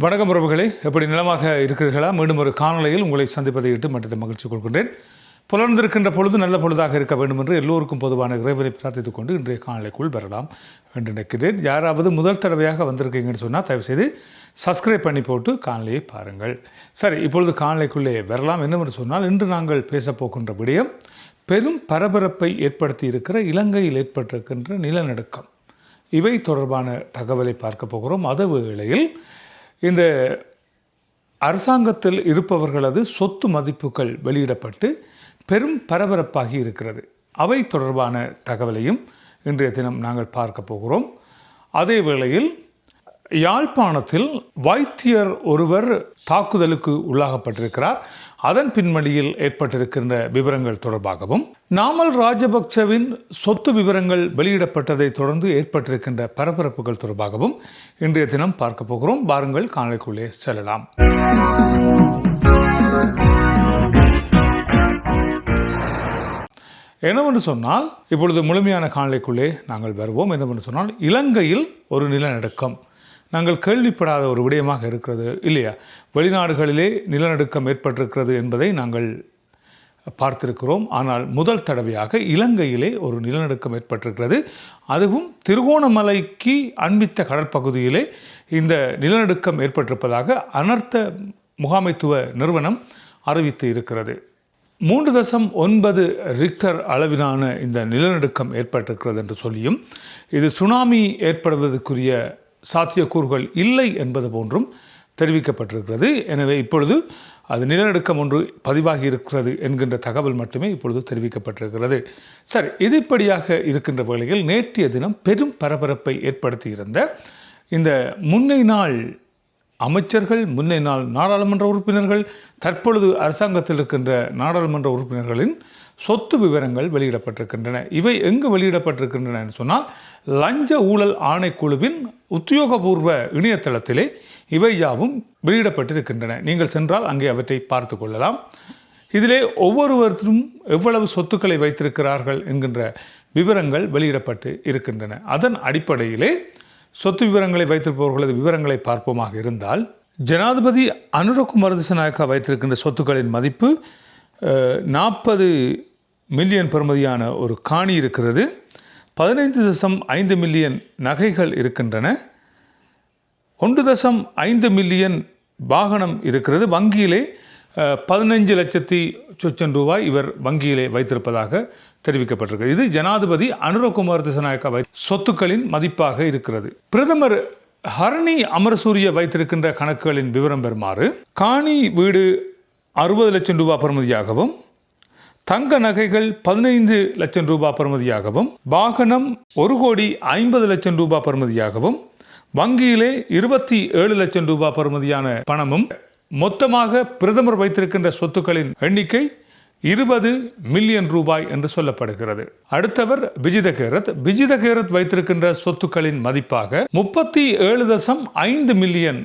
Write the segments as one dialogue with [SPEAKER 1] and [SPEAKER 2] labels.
[SPEAKER 1] வணக்கம் உறவுகளே எப்படி நிலமாக இருக்கிறீர்களா? மீண்டும் ஒரு காணொலியில் உங்களை சந்திப்பதை இட்டு மற்ற மகிழ்ச்சி கொள்கின்றேன். புலர்ந்திருக்கின்ற பொழுது நல்ல பொழுதாக இருக்க வேண்டும் என்று எல்லோருக்கும் பொதுவான இறைவனை பிரார்த்தித்துக் கொண்டு இன்றைய காணொலிக்குள் வரலாம் என்று நினைக்கிறேன். யாராவது முதல் தடவையாக வந்திருக்கீங்கன்னு சொன்னால் தயவுசெய்து சப்ஸ்கிரைப் பண்ணி போட்டு காணொலியை பாருங்கள். சரி இப்பொழுது காணொலிக்குள்ளே வரலாம். என்னவென்று சொன்னால் இன்று நாங்கள் பேசப் போகின்ற விடயம் பெரும் பரபரப்பை ஏற்படுத்தி இருக்கிற இலங்கையில் ஏற்பட்டிருக்கின்ற நிலநடுக்கம். இவை தொடர்பான தகவலை பார்க்க போகிறோம். அதே வேளையில் இந்த அரசாங்கத்தில் இருப்பவர்களது சொத்து மதிப்புகள் வெளியிடப்பட்டு பெரும் பரபரப்பாகி இருக்கிறது. அவை தொடர்பான தகவலையும் இன்றைய தினம் நாங்கள் பார்க்க போகிறோம். அதே வேளையில் யாழ்ப்பாணத்தில் வைத்தியர் ஒருவர் தாக்குதலுக்கு உள்ளாகப்பட்டிருக்கிறார். அதன் பின்வழியில் ஏற்பட்டிருக்கின்ற விவரங்கள் தொடர்பாகவும் நாமல் ராஜபக்சவின் சொத்து விவரங்கள் வெளியிடப்பட்டதை தொடர்ந்து ஏற்பட்டிருக்கின்ற பரபரப்புகள் தொடர்பாகவும் இன்றைய தினம் பார்க்க போகிறோம். வாருங்கள் காணொலிக்குள்ளே செல்லலாம். என்னவென்று சொன்னால் இப்பொழுது முழுமையான காணொலிக்குள்ளே நாங்கள் வருவோம். என்னவென்று சொன்னால் இலங்கையில் ஒரு நிலநடுக்கம். நாங்கள் கேள்விப்படாத ஒரு விடயமாக இருக்கிறது இல்லையா? வெளிநாடுகளிலே நிலநடுக்கம் ஏற்பட்டிருக்கிறது என்பதை நாங்கள் பார்த்திருக்கிறோம். ஆனால் முதல் தடவையாக இலங்கையிலே ஒரு நிலநடுக்கம் ஏற்பட்டிருக்கிறது. அதுவும் திருகோணமலைக்கு அண்மித்த கடற்பகுதியிலே இந்த நிலநடுக்கம் ஏற்பட்டிருப்பதாக அனர்த்த முகாமைத்துவ நிறுவனம் அறிவித்து இருக்கிறது. மூன்று தசம் ஒன்பது ரிக்டர் அளவிலான இந்த நிலநடுக்கம் ஏற்பட்டிருக்கிறது என்று சொல்லியும் இது சுனாமி ஏற்படுவதற்குரிய சாத்தியக்கூறுகள் இல்லை என்பது போன்றும் தெரிவிக்கப்பட்டிருக்கிறது. எனவே இப்பொழுது அது நிலநடுக்கம் ஒன்று பதிவாகி இருக்கிறது என்கின்ற தகவல் மட்டுமே இப்பொழுது தெரிவிக்கப்பட்டிருக்கிறது. சரி இதுபடியாக இருக்கின்ற வேளையில் நேற்றைய தினம் பெரும் பரபரப்பை ஏற்படுத்தியிருந்த இந்த முன்னை நாள் அமைச்சர்கள் முன்னை நாள் நாடாளுமன்ற உறுப்பினர்கள் தற்பொழுது அரசாங்கத்தில் இருக்கின்ற நாடாளுமன்ற உறுப்பினர்களின் சொத்து விவரங்கள் வெளியிடப்பட்டிருக்கின்றன. இவை எங்கு வெளியிடப்பட்டிருக்கின்றன என்று சொன்னால் லஞ்ச ஊழல் ஆணைக்குழுவின் உத்தியோகபூர்வ இணையதளத்திலே இவை யாவும் வெளியிடப்பட்டிருக்கின்றன. நீங்கள் சென்றால் அங்கே அவற்றை பார்த்து கொள்ளலாம். இதிலே ஒவ்வொருவரும் எவ்வளவு சொத்துக்களை வைத்திருக்கிறார்கள் என்கின்ற விவரங்கள் வெளியிடப்பட்டு இருக்கின்றன. அதன் அடிப்படையிலே சொத்து விவரங்களை வைத்திருப்பவர்களது விவரங்களை பார்ப்போமாக இருந்தால் ஜனாதிபதி அனுரகுமார் திசநாயக்கா வைத்திருக்கின்ற சொத்துக்களின் மதிப்பு நாற்பது மில்லியன் பெறுமதியான ஒரு காணி இருக்கிறது. பதினைந்து தசம் ஐந்து மில்லியன் நகைகள் இருக்கின்றன. ஒன்று தசம் ஐந்து மில்லியன் வாகனம் இருக்கிறது. வங்கியிலே பதினஞ்சு லட்சத்தி சொச்சம் ரூபாய் இவர் வங்கியிலே வைத்திருப்பதாக தெரிவிக்கப்பட்டிருக்கு இது ஜனாதிபதி அனுரகுமார் திசநாயக்கா வை சொத்துக்களின் மதிப்பாக இருக்கிறது. பிரதமர் ஹரணி அமரசூரிய வைத்திருக்கின்ற கணக்குகளின் விவரம் பெறுமாறு காணி வீடு அறுபது லட்சம் ரூபாய் பெறுமதியாகவும் தங்க நகைகள் பதினைந்து லட்சம் ரூபாய் பெறுமதியாகவும் வாகனம் ஒரு கோடி ஐம்பது லட்சம் ரூபாய் பெறுமதியாகவும் வங்கியிலே இருபத்தி ஏழு லட்சம் ரூபாய் பெறுமதியான பணமும் மொத்தமாக பிரதமர் வைத்திருக்கின்ற சொத்துக்களின் எண்ணிக்கை இருபது மில்லியன் ரூபாய் என்று சொல்லப்படுகிறது. அடுத்தவர் விஜித கேரத் விஜித கேரத் வைத்திருக்கின்ற சொத்துக்களின் மதிப்பாக முப்பத்தி ஏழு தசம் ஐந்து மில்லியன்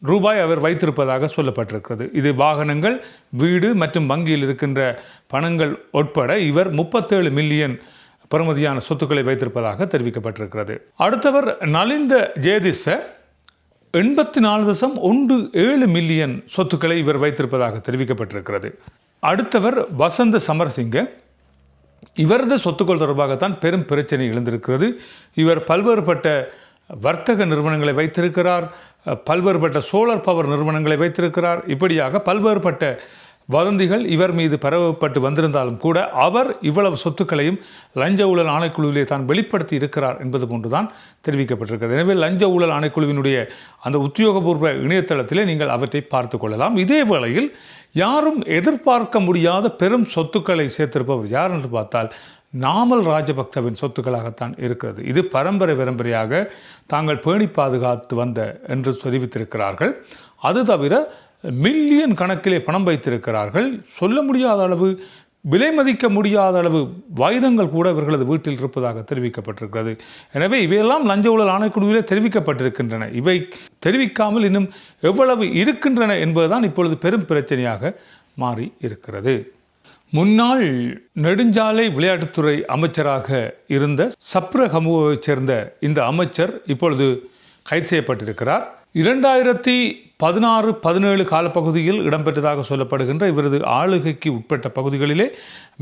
[SPEAKER 1] ரூபாய் அவர் வைத்திருப்பதாக சொல்லப்பட்டிருக்கிறது. இது வாகனங்கள் வீடு மற்றும் வங்கியில் இருக்கின்ற பணங்கள் உட்பட இவர் முப்பத்தேழு மில்லியன் பெறுமதியான சொத்துக்களை வைத்திருப்பதாக தெரிவிக்கப்பட்டிருக்கிறது. அடுத்தவர் நலிந்த ஜேதிச எண்பத்தி நாலு தசம் ஒன்று ஏழு மில்லியன் சொத்துக்களை இவர் வைத்திருப்பதாக தெரிவிக்கப்பட்டிருக்கிறது. அடுத்தவர் வசந்த சமரசிங்க. இவரது சொத்துக்கள் தொடர்பாகத்தான் பெரும் பிரச்சனை எழுந்திருக்கிறது. இவர் பல்வேறுபட்ட வர்த்தக நிறுவனங்களை வைத்திருக்கிறார் பல்வேறுபட்ட சோலார் பவர் நிறுவனங்களை வைத்திருக்கிறார். இப்படியாக பல்வேறுபட்ட வதந்திகள் இவர் மீது பரவப்பட்டு வந்திருந்தாலும் கூட அவர் இவ்வளவு சொத்துக்களையும் லஞ்ச ஊழல் ஆணைக்குழுவிலே தான் வெளிப்படுத்தி இருக்கிறார் என்பது போன்றுதான் தெரிவிக்கப்பட்டிருக்கிறது. எனவே லஞ்ச ஊழல் ஆணைக்குழுவினுடைய அந்த உத்தியோகபூர்வ இணையதளத்திலே நீங்கள் அவற்றை பார்த்து கொள்ளலாம். இதே வேளையில் யாரும் எதிர்பார்க்க முடியாத பெரும் சொத்துக்களை சேர்த்திருப்பவர் யார் என்று பார்த்தால் நாமல் ராஜபக்சவின் சொத்துக்களாகத்தான் இருக்கிறது. இது பரம்பரை பரம்பரையாக தாங்கள் பேணி பாதுகாத்து வந்த என்று தெரிவித்திருக்கிறார்கள். அது தவிர மில்லியன் கணக்கிலே பணம் வைத்திருக்கிறார்கள். சொல்ல முடியாத அளவு விலை மதிக்க முடியாத அளவு வைரங்கள் கூட இவர்களது வீட்டில் இருப்பதாக தெரிவிக்கப்பட்டிருக்கிறது. எனவே இவையெல்லாம் லஞ்ச ஊழல் ஆணைக்குழுவிலே தெரிவிக்கப்பட்டிருக்கின்றன. இவை தெரிவிக்காமல் இன்னும் எவ்வளவு இருக்கின்றன என்பதுதான் இப்பொழுது பெரும் பிரச்சனையாக மாறி இருக்கிறது. முன்னாள் நெடுஞ்சாலை விளையாட்டுத்துறை அமைச்சராக இருந்த சப்ரகமுவைச் சேர்ந்த இந்த அமைச்சர் இப்பொழுது கைது செய்யப்பட்டிருக்கிறார். இரண்டாயிரத்தி பதினாறு பதினேழு காலப்பகுதியில் இடம்பெற்றதாக சொல்லப்படுகின்ற இவரது ஆளுகைக்கு உட்பட்ட பகுதிகளிலே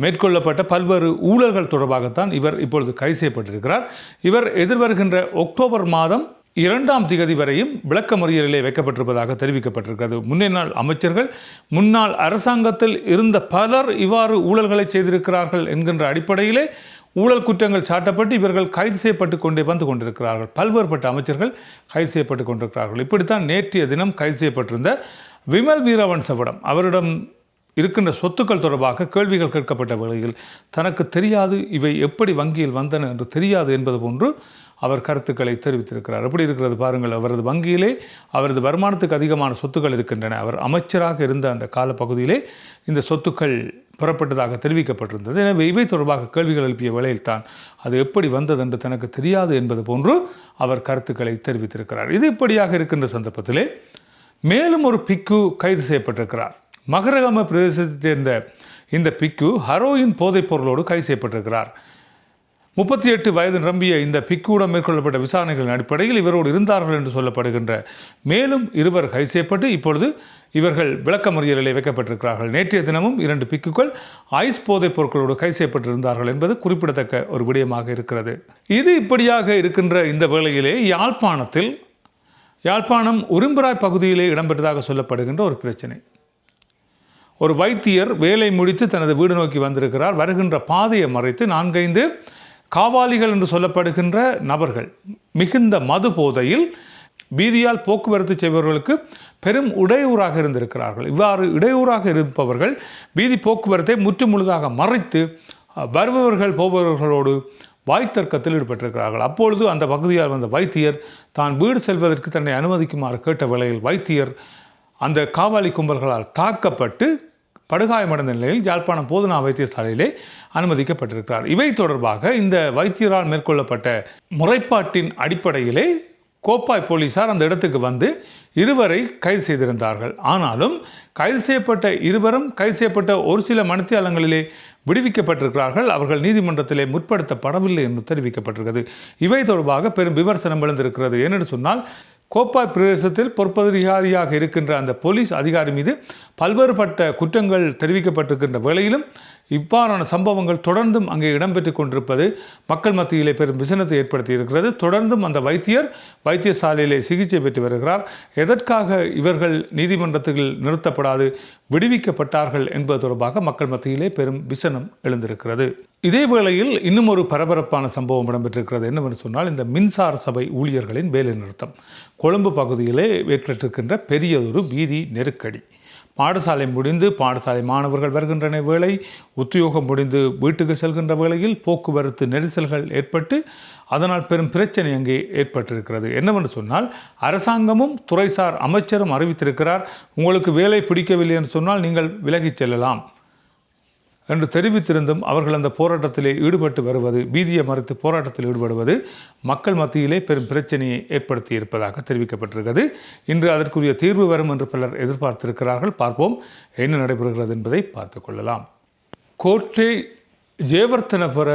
[SPEAKER 1] மேற்கொள்ளப்பட்ட பல்வேறு ஊழல்கள் தொடர்பாகத்தான் இவர் இப்பொழுது கைது செய்யப்பட்டிருக்கிறார். இவர் எதிர்வருகின்ற அக்டோபர் மாதம் இரண்டாம் திகதி வரையும் விளக்க மறியலிலே வைக்கப்பட்டிருப்பதாக தெரிவிக்கப்பட்டிருக்கிறது. முன்னே நாள் அமைச்சர்கள் முன்னாள் அரசாங்கத்தில் இருந்த பலர் இவ்வாறு ஊழல்களை செய்திருக்கிறார்கள் என்கின்ற அடிப்படையிலே ஊழல் குற்றங்கள் சாட்டப்பட்டு இவர்கள் கைது செய்யப்பட்டு கொண்டே வந்து கொண்டிருக்கிறார்கள். பல்வேறுபட்ட அமைச்சர்கள் கைது செய்யப்பட்டு கொண்டிருக்கிறார்கள். இப்படித்தான் நேற்றைய தினம் கைது செய்யப்பட்டிருந்த விமல் வீரவன்சவிடம். அவரிடம் இருக்கின்ற சொத்துக்கள் தொடர்பாக கேள்விகள் கேட்கப்பட்ட வேளையில் தனக்கு தெரியாது இவை எப்படி வங்கியில் வந்தன என்று தெரியாது என்பது போன்று அவர் கருத்துக்களை தெரிவித்திருக்கிறார். எப்படி இருக்கிறது பாருங்கள் அவரது வங்கியிலே அவரது வருமானத்துக்கு அதிகமான சொத்துக்கள் இருக்கின்றன. அவர் அமைச்சராக இருந்த அந்த காலப்பகுதியிலே இந்த சொத்துக்கள் பெறப்பட்டதாக தெரிவிக்கப்பட்டிருந்தது. எனவே இவை தொடர்பாக கேள்விகள் எழுப்பிய வேளையில் தான் அது எப்படி வந்தது என்று தனக்கு தெரியாது என்பது போன்று அவர் கருத்துக்களை தெரிவித்திருக்கிறார். இது இப்படியாக இருக்கின்ற சந்தர்ப்பத்திலே மேலும் ஒரு பிக்கு கைது செய்யப்பட்டிருக்கிறார். மகரகம பிரதேசத்தைச் சேர்ந்த இந்த பிக்கு ஹரோயின் போதைப் பொருளோடு கைது செய்யப்பட்டிருக்கிறார். முப்பத்தி எட்டு வயது நிரம்பிய இந்த பிக்குடன் மேற்கொள்ளப்பட்ட விசாரணைகளின் அடிப்படையில் இவரோடு இருந்தார்கள் என்று சொல்லப்படுகின்ற மேலும் இருவர் கைது செய்யப்பட்டு இப்பொழுது இவர்கள் விளக்கமறியலில் வைக்கப்பட்டிருக்கிறார்கள். நேற்றைய தினமும் இரண்டு பிக்குகள் ஐஸ் போதைப் பொருட்களோடு கைது செய்யப்பட்டிருந்தார்கள் என்பது குறிப்பிடத்தக்க ஒரு விடயமாக இருக்கிறது. இது இப்படியாக இருக்கின்ற இந்த வேளையிலே யாழ்ப்பாணத்தில் யாழ்ப்பாணம் உரும்பராய் பகுதியிலே இடம்பெற்றதாக சொல்லப்படுகின்ற ஒரு பிரச்சனை. ஒரு வைத்தியர் வேலை முடித்து தனது வீடு நோக்கி வந்திருக்கிறார். வருகின்ற பாதையை மறைத்து நான்கைந்து காவாலிகள் என்று சொல்லப்படுகின்ற நபர்கள் மிகுந்த மது போதையில் வீதியால் போக்குவரத்து செய்பவர்களுக்கு பெரும் இடையூறாக இருந்திருக்கிறார்கள். இவ்வாறு இடையூறாக இருப்பவர்கள் வீதி போக்குவரத்தை முற்றுமுழுதாக மறைத்து வருபவர்கள் போபவர்களோடு வாய்த்தர்க்கத்தில் ஈடுபட்டிருக்கிறார்கள். அப்பொழுது அந்த பகுதியால் வந்த வைத்தியர் தான் வீடு செல்வதற்கு தன்னை அனுமதிக்குமாறு கேட்ட வேளையில் வைத்தியர் அந்த காவாலி கும்பல்களால் தாக்கப்பட்டு படுகாயமடைந்த நிலையில் யாழ்ப்பாணம் போதனா வைத்தியசாலையிலே அனுமதிக்கப்பட்டிருக்கிறார். இவை தொடர்பாக இந்த வைத்தியரால் மேற்கொள்ளப்பட்ட முறைப்பாட்டின் அடிப்படையிலே கோப்பாய் போலீசார் அந்த இடத்துக்கு வந்து இருவரை கைது செய்திருந்தார்கள். ஆனாலும் கைது செய்யப்பட்ட இருவரும் கைது செய்யப்பட்ட ஒரு சில மணித்தியாலங்களிலே விடுவிக்கப்பட்டிருக்கிறார்கள். அவர்கள் நீதிமன்றத்திலே முற்படுத்தப்படவில்லை என்று தெரிவிக்கப்பட்டிருக்கிறது. இவை தொடர்பாக பெரும் விமர்சனம் எழுந்திருக்கிறது. ஏனென்று சொன்னால் கோப்பாய் பிரதேசத்தில் பொறுப்பதிகாரியாக இருக்கின்ற அந்த போலீஸ் அதிகாரி மீது பல்வேறுபட்ட குற்றங்கள் தெரிவிக்கப்பட்டிருக்கின்ற வேளையிலும் இவ்வாறான சம்பவங்கள் தொடர்ந்தும் அங்கே இடம்பெற்று கொண்டிருப்பது மக்கள் மத்தியிலே பெரும் விசனத்தை ஏற்படுத்தி இருக்கிறது தொடர்ந்தும் அந்த வைத்தியர் வைத்தியசாலையிலே சிகிச்சை பெற்று வருகிறார். எதற்காக இவர்கள் நீதிமன்றத்தில் நிறுத்தப்படாது விடுவிக்கப்பட்டார்கள் என்பது தொடர்பாக மக்கள் மத்தியிலே பெரும் விசனம் எழுந்திருக்கிறது. இதே வேளையில் இன்னும் ஒரு பரபரப்பான சம்பவம் இடம்பெற்றிருக்கிறது என்னவென்று சொன்னால் இந்த மின்சார சபை ஊழியர்களின் வேலை நிறுத்தம் கொழும்பு பகுதியிலே ஏற்பட்டிருக்கின்ற பெரியதொரு வீதி நெருக்கடி. பாடசாலை முடிந்து பாடசாலை மாணவர்கள் வருகின்றன வேளை உத்தியோகம் முடிந்து வீட்டுக்கு செல்கின்ற வேளையில் போக்குவரத்து நெரிசல்கள் ஏற்பட்டு அதனால் பெரும் பிரச்சனை அங்கே ஏற்பட்டிருக்கிறது. என்னவென்று சொன்னால் அரசாங்கமும் துறைசார் அமைச்சரும் அறிவித்திருக்கிறார் உங்களுக்கு வேலை பிடிக்கவில்லை என்று சொன்னால் நீங்கள் விலகிச் செல்லலாம். என்று தெரிவித்திருந்தும் அவர்கள் அந்த போராட்டத்திலே ஈடுபட்டு வருவது பீதியை மறுத்து போராட்டத்தில் ஈடுபடுவது மக்கள் மத்தியிலே பெரும் பிரச்சனையை ஏற்படுத்தி இருப்பதாக தெரிவிக்கப்பட்டிருக்கிறது. இன்று அதற்குரிய தீர்வு வரும் என்று பலர் எதிர்பார்த்திருக்கிறார்கள். பார்ப்போம் என்ன நடைபெறுகிறது என்பதை பார்த்து கொள்ளலாம். கோட்டை ஜெயவர்த்தனபுர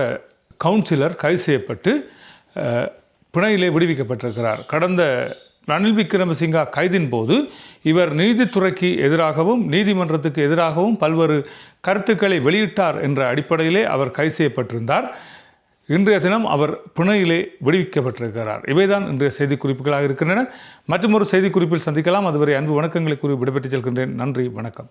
[SPEAKER 1] கவுன்சிலர் கைது செய்யப்பட்டு பிணையிலே விடுவிக்கப்பட்டிருக்கிறார். கடந்த ரணில் விக்ரமசிங்கா கைதின் போது இவர் நீதித்துறைக்கு எதிராகவும் நீதிமன்றத்துக்கு எதிராகவும் பல்வேறு கருத்துக்களை வெளியிட்டார் என்ற அடிப்படையிலே அவர் கைது செய்யப்பட்டிருந்தார். இன்றைய தினம் அவர் பிணையிலே விடுவிக்கப்பட்டிருக்கிறார். இவைதான் இன்றைய செய்திக்குறிப்புகளாக இருக்கின்றன. மற்றும் ஒரு செய்திக்குறிப்பில் சந்திக்கலாம். அதுவரை அன்பு வணக்கங்களை கூறி விடைபெற்று செல்கின்றேன். நன்றி வணக்கம்.